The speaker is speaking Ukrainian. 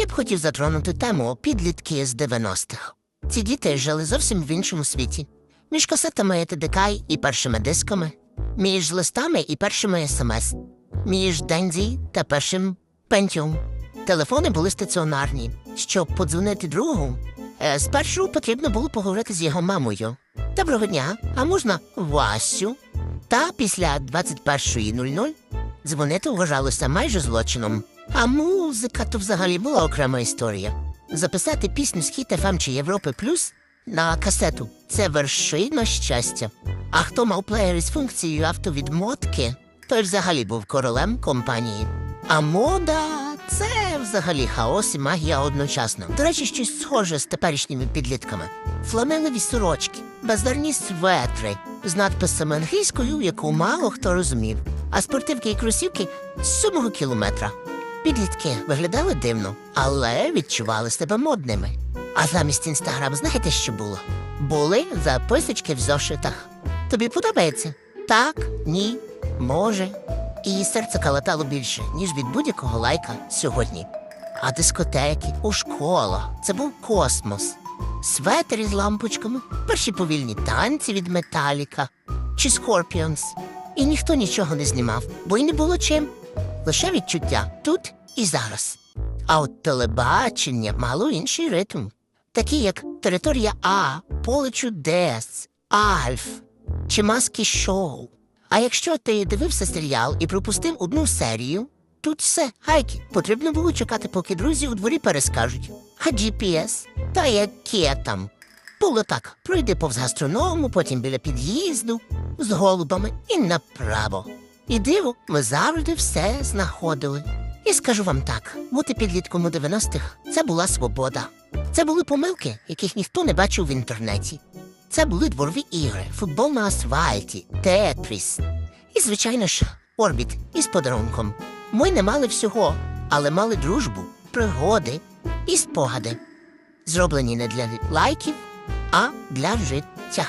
Я б хотів затронути тему підлітки з 90-х. Ці діти жили зовсім в іншому світі. Між касетами ТДК і першими дисками, між листами і першими смс, між Дензі та першим Пентіум. Телефони були стаціонарні. Щоб подзвонити другу, е, спершу потрібно було поговорити з його мамою. Доброго дня, а можна Васю? Та після 21.00 дзвонити вважалося майже злочином. А музика то взагалі була окрема історія. Записати пісню з Хіт ФМ чи Європи Плюс на касету це вершина щастя. А хто мав плеєр з функцією автовідмотки, той взагалі був королем компанії. А мода це взагалі хаос і магія одночасно. До речі, щось схоже з теперішніми підлітками. Фламелеві сорочки, бездарні светри з надписами англійською, яку мало хто розумів, а спортивки і кросівки з сьомого кілометра. Підлітки виглядали дивно, але відчували себе модними. А замість інстаграм знаєте, що було? Були записочки в зошитах. Тобі подобається? Так, ні, може. І серце калатало більше, ніж від будь-якого лайка сьогодні. А дискотеки у школах це був космос. Светери з лампочками, перші повільні танці від Металіка чи Скорпіонс. І ніхто нічого не знімав, бо й не було чим. Лише відчуття тут і зараз. А от телебачення мало інший ритм, такі як Територія А, Поле чудес, Альф чи маски шоу. А якщо ти дивився серіал і пропустив одну серію, тут все, гайки. Потрібно було чекати, поки друзі у дворі перескажуть. А GPS? Та яке там? Було так: пройди повз гастроному, потім біля під'їзду, з голубами і направо. І диво, ми завжди все знаходили. І скажу вам так: бути підлітком у 90-х – це була свобода. Це були помилки, яких ніхто не бачив в інтернеті. Це були дворові ігри, футбол на асфальті, тетріс. І, звичайно ж, орбіт із подарунком. Ми не мали всього, але мали дружбу, пригоди і спогади, зроблені не для лайків, а для життя.